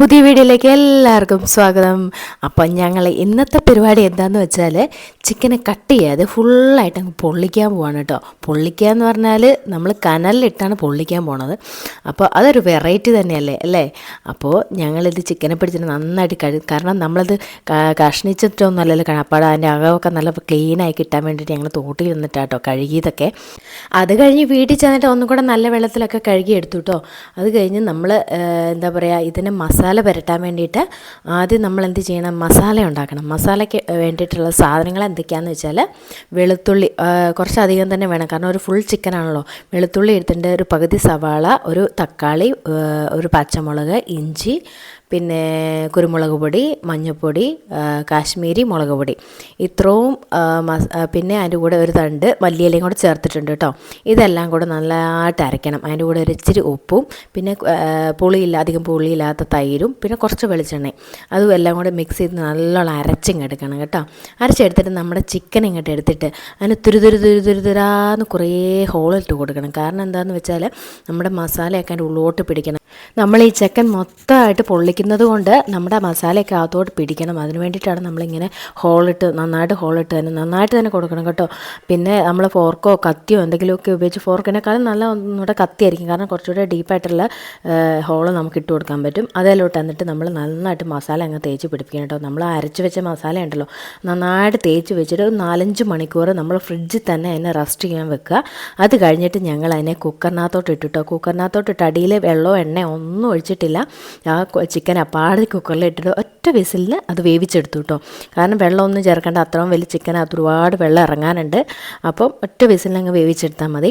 പുതിയ വീഡിയോയിലേക്ക് എല്ലാവർക്കും സ്വാഗതം. അപ്പം ഞങ്ങൾ ഇന്നത്തെ പരിപാടി എന്താണെന്ന് വെച്ചാൽ ചിക്കനെ കട്ട് ചെയ്യാതെ ഫുള്ളായിട്ട് അങ്ങ് പൊള്ളിക്കാൻ പോവാണ് കേട്ടോ. പൊള്ളിക്കുക എന്ന് പറഞ്ഞാൽ നമ്മൾ കനലിലിട്ടാണ് പൊള്ളിക്കാൻ പോണത്. അപ്പോൾ അതൊരു വെറൈറ്റി തന്നെയല്ലേ അല്ലേ? അപ്പോൾ ഞങ്ങളിത് ചിക്കനെ പിടിച്ചിട്ട് നന്നായിട്ട് കഴി കാരണം നമ്മളത് കഷ്ണിച്ചിട്ടൊന്നും അല്ലല്ലോ അപ്പോൾ അതിന്റെ അകമൊക്കെ നല്ല ക്ലീനായി കിട്ടാൻ വേണ്ടിയിട്ട് ഞങ്ങൾ തോട്ടിൽ നിന്നിട്ടാട്ടോ കഴുകിയതൊക്കെ. അത് കഴിഞ്ഞ് വീട്ടിൽ ചെന്നിട്ട് ഒന്നും കൂടെ നല്ല വെള്ളത്തിലൊക്കെ കഴുകി എടുത്തു കേട്ടോ. അത് കഴിഞ്ഞ് നമ്മൾ എന്താ പറയുക ഇതിനെ മസാല പുരട്ടാൻ വേണ്ടിയിട്ട് ആദ്യം നമ്മൾ എന്ത് ചെയ്യണം? മസാല ഉണ്ടാക്കണം. മസാലയ്ക്ക് വേണ്ടിയിട്ടുള്ള സാധനങ്ങൾ എന്തൊക്കെയാണെന്ന് വെച്ചാൽ വെളുത്തുള്ളി കുറച്ചധികം തന്നെ വേണം. കാരണം ഒരു ഫുൾ ചിക്കൻ ആണല്ലോ. വെളുത്തുള്ളി എടുത്തിട്ട് ഒരു പകുതി സവാള ഒരു തക്കാളി ഒരു പച്ചമുളക് ഇഞ്ചി പിന്നെ കുരുമുളക് പൊടി മഞ്ഞൾപ്പൊടി കാശ്മീരി മുളക് പൊടി. ഇത്രയും പിന്നെ അതിന്റെ കൂടെ ഒരു തണ്ട് മല്ലിയിലയും കൂടെ ചേർത്തിട്ടുണ്ട് കേട്ടോ. ഇതെല്ലാം കൂടെ നല്ലതായിട്ട് അരയ്ക്കണം. അതിന്റെ കൂടെ ഒരു ഇച്ചിരി ഉപ്പും പിന്നെ പുളിയില്ല അധികം പുളിയില്ലാത്ത തൈരും പിന്നെ കുറച്ച് വെളിച്ചെണ്ണയും. അതും എല്ലാം കൂടെ മിക്സ് ചെയ്ത് നല്ലോണം അരച്ചിങ്ങെടുക്കണം കേട്ടോ. അരച്ചെടുത്തിട്ട് നമ്മുടെ ചിക്കൻ ഇങ്ങോട്ട് എടുത്തിട്ട് അതിന് തുരു തുരു തുരു തുരു തുരാന്ന് കുറേ ഹോളിട്ട് കൊടുക്കണം. കാരണം എന്താണെന്ന് വെച്ചാൽ നമ്മുടെ മസാലയൊക്കെ അതിന്റെ ഉള്ളോട്ട് പിടിക്കണം. നമ്മൾ ഈ ചിക്കൻ മൊത്തമായിട്ട് പൊള്ളിക്കുന്നത് കൊണ്ട് നമ്മുടെ മസാലയൊക്കെ അകത്തോട്ട് പിടിക്കണം. അതിന് വേണ്ടിയിട്ടാണ് നമ്മളിങ്ങനെ ഹോളിട്ട് നന്നായിട്ട് ഹോളിട്ട് തന്നെ നന്നായിട്ട് തന്നെ കൊടുക്കണം കേട്ടോ. പിന്നെ നമ്മൾ ഫോർക്കോ കത്തിയോ എന്തെങ്കിലുമൊക്കെ ഉപയോഗിച്ച് ഫോർക്കിനേക്കാളും നല്ല ഒന്നുകൂടെ കത്തിയായിരിക്കും. കാരണം കുറച്ചുകൂടെ ഡീപ്പായിട്ടുള്ള ഹോൾ നമുക്ക് ഇട്ട് കൊടുക്കാൻ പറ്റും. അതിലോട്ട് എന്നിട്ട് നമ്മൾ നന്നായിട്ട് മസാല അങ്ങ് തേച്ച് പിടിപ്പിക്കണം കേട്ടോ. നമ്മൾ അരച്ച് വെച്ച മസാല ഉണ്ടല്ലോ നന്നായിട്ട് തേച്ച് വെച്ചിട്ട് ഒരു നാലഞ്ച് മണിക്കൂർ നമ്മൾ ഫ്രിഡ്ജിൽ തന്നെ അതിനെ റെസ്റ്റ് ചെയ്യാൻ വെക്കുക. അത് കഴിഞ്ഞിട്ട് ഞങ്ങൾ അതിനെ കുക്കറിനകത്തോട്ട് ഇട്ടിട്ടോ? കുക്കറിനകത്തോട്ട് ഇട്ട് അടിയിൽ വെള്ളമോ എണ്ണയോ ഒന്നും ഒഴിച്ചിട്ടില്ല. ആ ചിക്കൻ അപ്പാടെ കുക്കറിൽ ഇട്ടിട്ട് ഒറ്റ വിസിലിന് അത് വേവിച്ചെടുത്തു കേട്ടോ കാരണം വെള്ളമൊന്നും ചേർക്കേണ്ട അത്രയും വലിയ ചിക്കനകത്ത് ഒരുപാട് വെള്ളം ഇറങ്ങാനുണ്ട്. അപ്പം ഒറ്റ വിസിലിന് അങ്ങ് വേവിച്ചെടുത്താൽ മതി.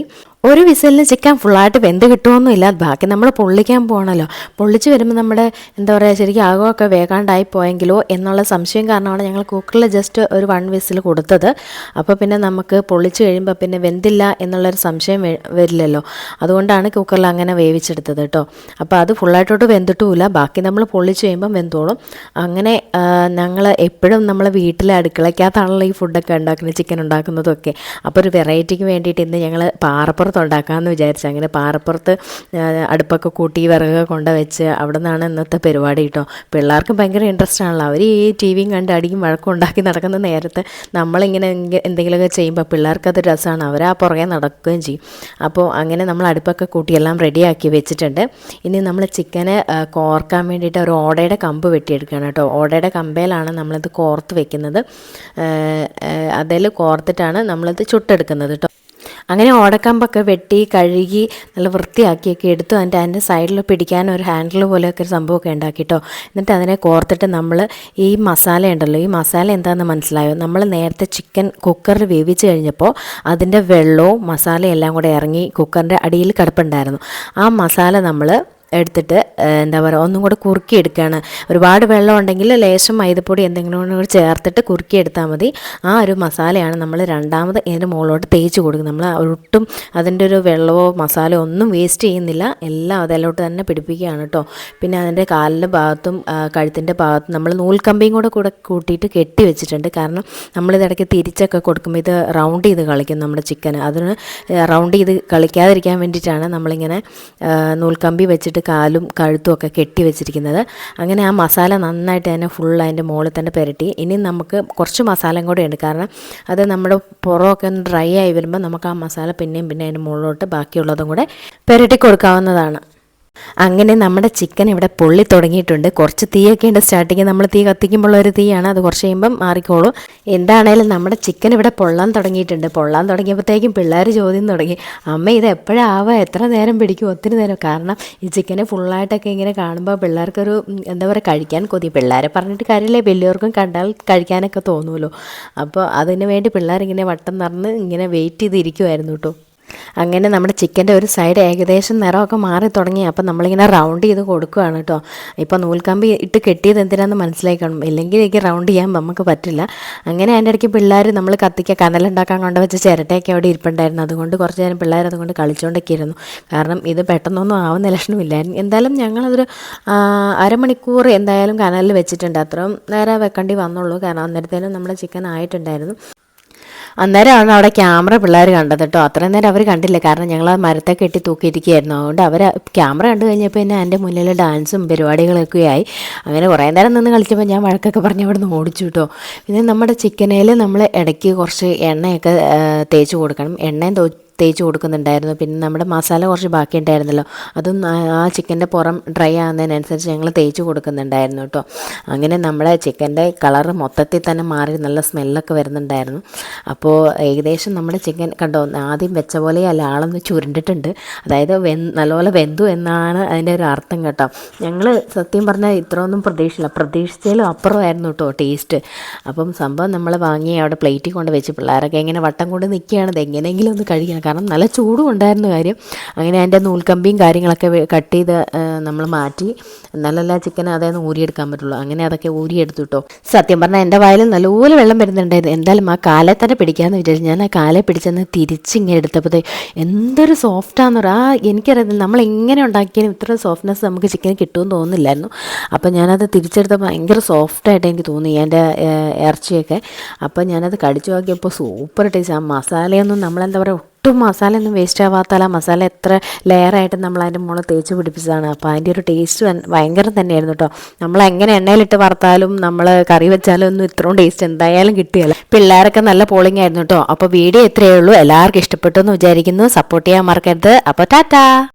ഒരു വിസിലിന് ചിക്കൻ ഫുള്ളായിട്ട് വെന്ത് കിട്ടുമൊന്നുമില്ല ബാക്കി നമ്മൾ പൊള്ളിക്കാൻ പോകണമല്ലോ പൊള്ളിച്ച് വരുമ്പോൾ നമ്മുടെ എന്താ പറയുക ശരിക്കും ആകമൊക്കെ വേകാണ്ടായി പോയെങ്കിലോ എന്നുള്ള സംശയം കാരണമാണ് ഞങ്ങൾ കുക്കറിൽ ജസ്റ്റ് ഒരു വൺ വിസിൽ കൊടുത്തത്. അപ്പോൾ പിന്നെ നമുക്ക് പൊള്ളിച്ച് കഴിയുമ്പോൾ പിന്നെ വെന്തില്ല എന്നുള്ളൊരു സംശയം വരില്ലല്ലോ. അതുകൊണ്ടാണ് കുക്കറിൽ അങ്ങനെ വേവിച്ചെടുത്തത് കേട്ടോ അപ്പോൾ അത് ഫുള്ളായിട്ടോട്ട് വെന്തിട്ടുമില്ല. ബാക്കി നമ്മൾ പൊള്ളിച്ച് കഴിയുമ്പം വെന്തോളും. അങ്ങനെ ഞങ്ങൾ എപ്പോഴും നമ്മൾ വീട്ടിലെ അടുക്കളയ്ക്കകത്താണല്ലോ ഈ ഫുഡൊക്കെ ഉണ്ടാക്കുന്നത് ചിക്കൻ ഉണ്ടാക്കുന്നതൊക്കെ. അപ്പോൾ ഒരു വെറൈറ്റിക്ക് വേണ്ടിയിട്ട് ഇന്ന് ഞങ്ങൾ പാറപ്പുറത്ത് ഉണ്ടാക്കാമെന്ന് വിചാരിച്ചു. അങ്ങനെ പാറപ്പുറത്ത് അടുപ്പൊക്കെ കൂട്ടി വിറകൊക്കെ കൊണ്ട് വെച്ച് അവിടെ നിന്നാണ് ഇന്നത്തെ പരിപാടി കേട്ടോ. പിള്ളേർക്ക് ഭയങ്കര ഇൻട്രസ്റ്റ് ആണല്ലോ. അവർ ഈ ടി വിയും കണ്ട് അടിക്കും വഴക്കും ഉണ്ടാക്കി നടക്കുന്ന നേരത്ത് നമ്മളിങ്ങനെ എന്തെ- എന്തെങ്കിലുമൊക്കെ ചെയ്യുമ്പോൾ പിള്ളേർക്കത് രസമാണ് അവർ ആ പുറകെ നടക്കുകയും ചെയ്യും. അപ്പോൾ അങ്ങനെ നമ്മൾ അടുപ്പൊക്കെ കൂട്ടി എല്ലാം റെഡിയാക്കി വെച്ചിട്ടുണ്ട്. ഇനി നമ്മൾ ചിക്കനെ കോർക്കാൻ വേണ്ടിയിട്ട് ഒരു ഓടയുടെ കമ്പ് വെട്ടിയെടുക്കുകയാണ് കേട്ടോ. ഓടയുടെ കമ്പയിലാണ് നമ്മളിത് കോർത്ത് വെക്കുന്നത്. അതിൽ കോർത്തിട്ടാണ് നമ്മളിത് ചുട്ടെടുക്കുന്നത് കേട്ടോ. അങ്ങനെ ഓടക്കമ്പൊക്കെ വെട്ടി കഴുകി നല്ല വൃത്തിയാക്കിയൊക്കെ എടുത്തു അതിന്റെ അതിന്റെ സൈഡിൽ പിടിക്കാൻ ഒരു ഹാൻഡിൽ പോലെയൊക്കെ ഒരു സംഭവമൊക്കെ ഉണ്ടാക്കിട്ടോ എന്നിട്ട് അതിനെ കോർത്തിട്ട് നമ്മൾ ഈ മസാല ഉണ്ടല്ലോ ഈ മസാല എന്താണെന്ന് മനസ്സിലായോ? നമ്മൾ നേരത്തെ ചിക്കൻ കുക്കറിൽ വേവിച്ച് കഴിഞ്ഞപ്പോൾ അതിന്റെ വെള്ളവും മസാലയും എല്ലാം കൂടെ ഇറങ്ങി കുക്കറിന്റെ അടിയിൽ കിടപ്പുണ്ടായിരുന്നു. ആ മസാല നമ്മൾ എടുത്തിട്ട് എന്താ പറയുക ഒന്നും കൂടെ കുറുക്കി എടുക്കുകയാണ് ഒരുപാട് വെള്ളം ഉണ്ടെങ്കിൽ ലേശം മൈദപ്പൊടി എന്തെങ്കിലും കൂടെ ചേർത്തിട്ട് കുറുക്കി എടുത്താൽ മതി. ആ ഒരു മസാലയാണ് നമ്മൾ രണ്ടാമത് ഇതിന്റെ മുകളിലോട്ട് തേച്ച് കൊടുക്കുന്നത്. നമ്മൾ ഒട്ടും അതിന്റെ ഒരു വെള്ളമോ മസാലയോ ഒന്നും വേസ്റ്റ് ചെയ്യുന്നില്ല. എല്ലാം അതിലോട്ട് തന്നെ പിടിപ്പിക്കുകയാണ് കേട്ടോ. പിന്നെ അതിന്റെ കാലിന്റെ ഭാഗത്തും കഴുത്തിന്റെ ഭാഗത്തും നമ്മൾ നൂൽക്കമ്പിയും കൂടെ കൂടെ കൂട്ടിയിട്ട് കെട്ടി വെച്ചിട്ടുണ്ട്. കാരണം നമ്മളിതിടയ്ക്ക് തിരിച്ചൊക്കെ കൊടുക്കുമ്പോൾ ഇത് റൗണ്ട് ചെയ്ത് കളിക്കും നമ്മുടെ ചിക്കൻ. അതിന് റൗണ്ട് ചെയ്ത് കളിക്കാതിരിക്കാൻ വേണ്ടിയിട്ടാണ് നമ്മളിങ്ങനെ നൂൽക്കമ്പി വെച്ചിട്ട് കാലും കഴുത്തും ഒക്കെ കെട്ടി വെച്ചിരിക്കുന്നത്. അങ്ങനെ ആ മസാല നന്നായിട്ട് തന്നെ ഫുൾ അതിന്റെ മുകളിൽ തന്നെ പുരട്ടി. ഇനി നമുക്ക് കുറച്ച് മസാലയും കൂടെ ഉണ്ട്. കാരണം അത് നമ്മുടെ പുറമൊക്കെ ഒന്ന് ഡ്രൈ ആയി വരുമ്പോൾ നമുക്ക് ആ മസാല പിന്നെയും പിന്നെ അതിന്റെ മുകളിലോട്ട് ബാക്കിയുള്ളതും കൂടെ പുരട്ടി കൊടുക്കാവുന്നതാണ്. അങ്ങനെ നമ്മുടെ ചിക്കൻ ഇവിടെ പൊള്ളി തുടങ്ങിയിട്ടുണ്ട്. കുറച്ച് തീയൊക്കെ ഉണ്ട്. സ്റ്റാർട്ടിങ് നമ്മൾ തീ കത്തിക്കുമ്പോൾ ഒരു തീയാണ്. അത് കുറച്ച് കഴിയുമ്പം മാറിക്കോളും. എന്താണേലും നമ്മുടെ ചിക്കൻ ഇവിടെ പൊള്ളാൻ തുടങ്ങിയിട്ടുണ്ട്. പൊള്ളാൻ തുടങ്ങിയപ്പോഴത്തേക്കും പിള്ളേർ ചോദ്യം തുടങ്ങി. അമ്മ ഇത് എപ്പോഴാവുക എത്ര നേരം പിടിക്കും? ഒത്തിരി നേരം. കാരണം ഈ ചിക്കനെ ഫുള്ളായിട്ടൊക്കെ ഇങ്ങനെ കാണുമ്പോൾ പിള്ളേർക്കൊരു എന്താ പറയുക കഴിക്കാൻ കൊതി. പിള്ളേരെ പറഞ്ഞിട്ട് കാര്യമില്ല. വലിയവർക്കും കണ്ടാൽ കഴിക്കാനൊക്കെ തോന്നുമല്ലോ അപ്പോൾ അതിന് വേണ്ടി പിള്ളേരിങ്ങനെ വട്ടം നിറഞ്ഞ് ഇങ്ങനെ വെയിറ്റ് ചെയ്തിരിക്കുമായിരുന്നു കേട്ടോ. അങ്ങനെ നമ്മുടെ ചിക്കന്റെ ഒരു സൈഡ് ഏകദേശം നിറമൊക്കെ മാറി തുടങ്ങി. അപ്പം നമ്മളിങ്ങനെ റൗണ്ട് ചെയ്ത് കൊടുക്കുകയാണ് കേട്ടോ ഇപ്പോൾ നൂൽക്കമ്പി ഇട്ട് കെട്ടിയത് എന്തിനാണെന്ന് മനസ്സിലായി കാണും ഇല്ലെങ്കിൽ എനിക്ക് റൗണ്ട് ചെയ്യാൻ നമുക്ക് പറ്റില്ല. അങ്ങനെ അതിന്റെ ഇടയ്ക്ക് പിള്ളേർ നമ്മൾ കത്തിക്ക കനലുണ്ടാക്കാൻ കൊണ്ട് വെച്ച ചിരട്ടയൊക്കെ അവിടെ ഇരിപ്പുണ്ടായിരുന്നു. അതുകൊണ്ട് കുറച്ച് നേരം പിള്ളേർ അതുകൊണ്ട് കളിച്ചുകൊണ്ടൊക്കെ ഇരുന്നു കാരണം ഇത് പെട്ടെന്നൊന്നും ആവുന്ന ലക്ഷണമില്ലായിരുന്നു എന്തായാലും ഞങ്ങളതൊരു അരമണിക്കൂർ എന്തായാലും കനലിൽ വെച്ചിട്ടുണ്ട്. അത്രയും നേരം വെക്കേണ്ടി വന്നുള്ളൂ. കാരണം അന്നേരത്തേനും നമ്മുടെ ചിക്കൻ ആയിട്ടുണ്ടായിരുന്നു. അന്നേരമാണ് അവിടെ ക്യാമറ പിള്ളേർ കണ്ടത് കേട്ടോ. അത്രയും നേരം അവർ കണ്ടില്ല. കാരണം ഞങ്ങൾ ആ മരത്തെ കെട്ടി തൂക്കിയിരിക്കുകയായിരുന്നു. അതുകൊണ്ട് അവർ ക്യാമറ കണ്ടു കഴിഞ്ഞപ്പോൾ പിന്നെ എന്റെ മുന്നിൽ ഡാൻസും പരിപാടികളൊക്കെ ആയി. അങ്ങനെ കുറേ നേരം നിന്ന് കളിച്ചപ്പോൾ ഞാൻ വഴക്കൊക്കെ പറഞ്ഞ് അവിടെ നിന്ന് ഓടിച്ചു കേട്ടോ. പിന്നെ നമ്മുടെ ചിക്കനയിൽ നമ്മൾ ഇടയ്ക്ക് കുറച്ച് എണ്ണയൊക്കെ തേച്ച് കൊടുക്കണം. എണ്ണയും തേച്ച് കൊടുക്കുന്നുണ്ടായിരുന്നു. പിന്നെ നമ്മുടെ മസാല കുറച്ച് ബാക്കി ഉണ്ടായിരുന്നല്ലോ അതും ആ ചിക്കന്റെ പുറം ഡ്രൈ ആകുന്നതിനനുസരിച്ച് ഞങ്ങൾ തേച്ച് കൊടുക്കുന്നുണ്ടായിരുന്നു കേട്ടോ. അങ്ങനെ നമ്മുടെ ചിക്കന്റെ കളർ മൊത്തത്തിൽ തന്നെ മാറി നല്ല സ്മെല്ലൊക്കെ വരുന്നുണ്ടായിരുന്നു. അപ്പോൾ ഏകദേശം നമ്മുടെ ചിക്കൻ കണ്ടോ ആദ്യം വെച്ച പോലെ അല്ല ചുരുണ്ടിട്ടുണ്ട്. അതായത് വെ നല്ലപോലെ വെന്തു എന്നാണ് അതിന്റെ ഒരു അർത്ഥം കേട്ടോ. ഞങ്ങൾ സത്യം പറഞ്ഞാൽ ഇത്രയൊന്നും പ്രതീക്ഷിച്ചില്ല. പ്രതീക്ഷിച്ചതിലും അപ്പുറമായിരുന്നു കേട്ടോ ടേസ്റ്റ്. അപ്പം സംഭവം നമ്മൾ വാങ്ങി അവിടെ പ്ലേറ്റിൽ കൊണ്ട് വെച്ച് പിള്ളേരൊക്കെ എങ്ങനെ വട്ടം കൊണ്ട് നിൽക്കുകയാണ്. ഇത് എങ്ങനെയെങ്കിലും ഒന്ന് കഴിക്കണം. കാരണം നല്ല ചൂടും ഉണ്ടായിരുന്നു കാര്യം. അങ്ങനെ അതിന്റെ നൂൽക്കമ്പിയും കാര്യങ്ങളൊക്കെ കട്ട് ചെയ്ത് നമ്മൾ മാറ്റി. എന്നാലല്ല ചിക്കൻ അതായത് ഊരിയെടുക്കാൻ പറ്റുള്ളൂ. അങ്ങനെ അതൊക്കെ ഊരിയെടുത്തു കേട്ടോ സത്യം പറഞ്ഞാൽ എന്റെ വായിൽ നല്ലപോലെ വെള്ളം വരുന്നുണ്ടായിരുന്നു. എന്തായാലും ആ കാലെ തന്നെ പിടിക്കാമെന്ന് വിചാരിച്ചു ഞാൻ ആ കാലെ പിടിച്ചെന്ന് തിരിച്ചിങ്ങനെ എടുത്തപ്പോഴത്തേ എന്തൊരു സോഫ്റ്റാന്ന് പറയുക ആ എനിക്കറിയാം നമ്മൾ എങ്ങനെ ഉണ്ടാക്കിയാലും ഇത്ര സോഫ്റ്റ്നെസ് നമുക്ക് ചിക്കൻ കിട്ടുമെന്ന് തോന്നുന്നില്ലായിരുന്നു. അപ്പോൾ ഞാനത് തിരിച്ചെടുത്തപ്പോൾ ഭയങ്കര സോഫ്റ്റായിട്ട് എനിക്ക് തോന്നി എന്റെ ഇറച്ചിയൊക്കെ. അപ്പോൾ ഞാനത് കടിച്ചു നോക്കിയപ്പോൾ സൂപ്പർ ടേസ്റ്റ്. ആ മസാലയൊന്നും നമ്മളെന്താ പറയുക ഒട്ടും മസാലയൊന്നും വേസ്റ്റ് ആവാത്തല്ല മസാല എത്ര ലെയറായിട്ട് നമ്മൾ അതിന്റെ മുകളിൽ തേച്ച് പിടിപ്പിച്ചതാണ്. അപ്പോൾ അതിന്റെ ഒരു ടേസ്റ്റ് ഭയങ്കര തന്നെയായിരുന്നു കേട്ടോ നമ്മൾ എങ്ങനെ എണ്ണയിലിട്ട് വറുത്താലും നമ്മൾ കറി വെച്ചാലും ഒന്നും ഇത്രയും ടേസ്റ്റ് എന്തായാലും കിട്ടിയല്ല. പിള്ളേരൊക്കെ നല്ല പോളിംഗ് ആയിരുന്നു കേട്ടോ അപ്പോൾ വീഡിയോ എത്രയേ ഉള്ളൂ. എല്ലാവർക്കും ഇഷ്ടപ്പെട്ടു എന്ന് വിചാരിക്കുന്നു. സപ്പോർട്ട് ചെയ്യാൻ മറക്കരുത്. അപ്പോൾ ടാറ്റാ!